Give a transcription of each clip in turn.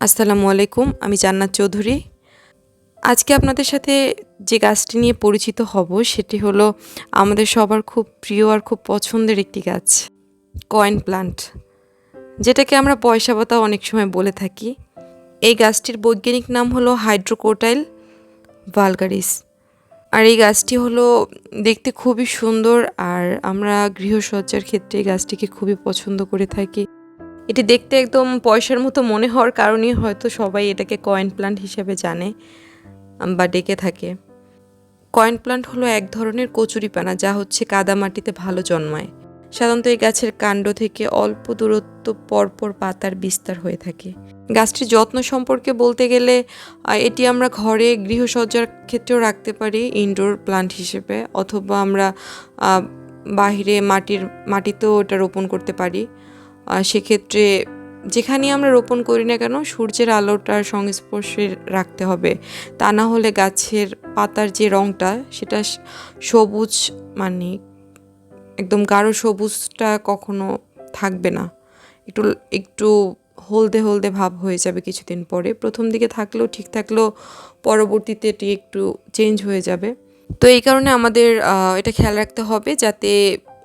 আসসালামু আলাইকুম, আমি জান্নাত চৌধুরী। আজকে আপনাদের সাথে যে গাছটি নিয়ে পরিচিত হব, সেটি হলো আমাদের সবার খুব প্রিয় আর খুব পছন্দের একটি গাছ, কয়েন প্লান্ট। যেটাকে আমরা পয়সা পাতা অনেক সময় বলে থাকি। এই গাছটির বৈজ্ঞানিক নাম হলো হাইড্রোকোটাইল ভালগারিস। আর এই গাছটি হলো দেখতে খুবই সুন্দর, আর আমরা গৃহসজ্জার ক্ষেত্রে এই গাছটিকে খুবই পছন্দ করে থাকি। এটি দেখতে একদম পয়সার মতো মনে হওয়ার কারণেই হয়তো সবাই এটাকে কয়েন প্লান্ট হিসেবে জানে বা ডেকে থাকে। কয়েন প্লান্ট হলো এক ধরনের কচুরিপানা যা হচ্ছে কাদামাটিতে ভালো জন্মায়। সাধারণত এই গাছের কাণ্ড থেকে অল্প দূরত্ব পরপর পাতার বিস্তার হয়ে থাকে। গাছটির যত্ন সম্পর্কে বলতে গেলে এটি আমরা ঘরে গৃহসজ্জার ক্ষেত্রেও রাখতে পারি ইনডোর প্লান্ট হিসেবে, অথবা আমরা বাহিরে মাটির, মাটিতেও এটা রোপণ করতে পারি। সেক্ষেত্রে যেখানেই আমরা রোপণ করি না কেন, সূর্যের আলোটার সংস্পর্শে রাখতে হবে। তা না হলে গাছের পাতার যে রঙটা সেটা সবুজ মানে একদম গাঢ় সবুজটা কখনো থাকবে না। একটু একটু হলদে হলদে ভাব হয়ে যাবে কিছুদিন পরে। প্রথম দিকে থাকলেও ঠিক থাকলেও পরবর্তীতে এটি একটু চেঞ্জ হয়ে যাবে। তো এই কারণে আমাদের এটা খেয়াল রাখতে হবে যাতে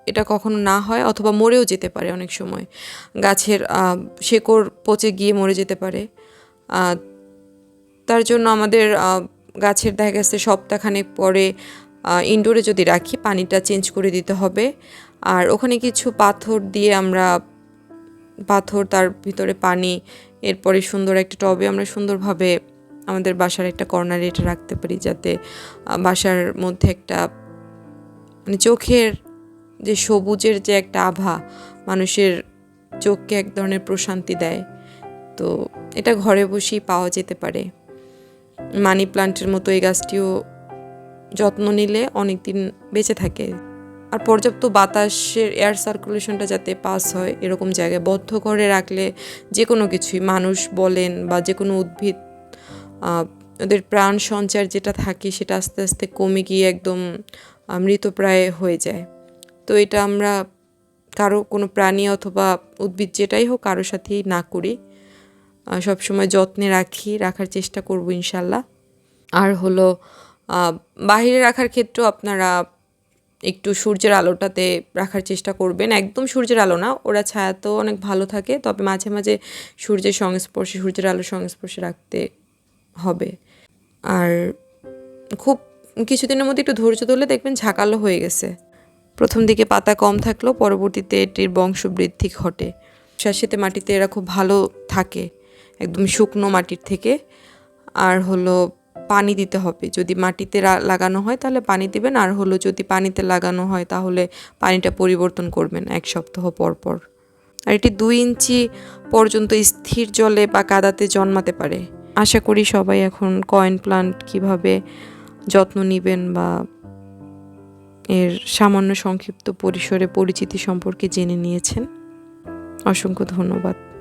এটা কখনো না হয় অথবা মরেও যেতে পারে অনেক সময়। গাছের শেকড় পচে গিয়ে মরে যেতে পারে। তার জন্য আমাদের গাছের দেখা গেছে সপ্তাহখানেক পরে ইনডোরে যদি রাখি, পানিটা চেঞ্জ করে দিতে হবে। আর ওখানে কিছু পাথর দিয়ে আমরা, পাথর তার ভিতরে পানি, এরপরে সুন্দর একটা টবে আমরা সুন্দরভাবে আমাদের বাসার একটা কর্নারে এটা রাখতে পারি যাতে বাসার মধ্যে একটা মানে চোখের যে সবুজের যে একটা আভা, মানুষের চোখকে এক ধরনের প্রশান্তি দেয়। তো এটা ঘরে বসেই পাওয়া যেতে পারে। মানি প্লান্টের মতো এই গাছটিও যত্ন নিলে অনেক দিন বেঁচে থাকে। আর পর্যাপ্ত বাতাসের এয়ার সার্কুলেশনটা যাতে পাস হয়, এরকম জায়গায় বদ্ধ করে রাখলে যে কোনো কিছুই, মানুষ বলেন বা যে কোনো উদ্ভিদ ওদের প্রাণ সঞ্চার যেটা থাকে সেটা আস্তে আস্তে কমে গিয়ে একদম মৃতপ্রায় হয়ে যায়। তো এটা আমরা কারও কোনো প্রাণী অথবা উদ্ভিদ যেটাই হোক কারোর সাথেই না করি সবসময় যত্নে রাখি, রাখার চেষ্টা করব ইনশাল্লাহ। আর হলো বাহিরে রাখার ক্ষেত্রেও আপনারা একটু সূর্যের আলোটাতে রাখার চেষ্টা করবেন। একদম সূর্যের আলো না, ওরা ছায়াতেও অনেক ভালো থাকে, তবে মাঝে মাঝে সূর্যের সংস্পর্শে, সূর্যের আলোর সংস্পর্শে রাখতে হবে। আর খুব কিছুদিনের মধ্যে একটু ধৈর্য ধরলে দেখবেন ঝাঁকালো হয়ে গেছে। প্রথম দিকে পাতা কম থাকলেও পরবর্তীতে এটির বংশবৃদ্ধি ঘটে। শাসিতে মাটিতে এরা খুব ভালো থাকে, একদম শুকনো মাটির থেকে। আর হলো পানি দিতে হবে, যদি মাটিতে লাগানো হয় তাহলে পানি দিবেন, আর হলো যদি পানিতে লাগানো হয় তাহলে পানিটা পরিবর্তন করবেন এক সপ্তাহ পর পর। আর এটি দুই ইঞ্চি পর্যন্ত স্থির জলে বা কাদাতে জন্মাতে পারে। আশা করি সবাই এখন কয়েন প্লান্ট কীভাবে যত্ন নেবেন বা এর সামান্য সংক্ষিপ্ত পরিসরে পরিচিতি সম্পর্কে জেনে নিয়েছেন। অসংখ্য ধন্যবাদ।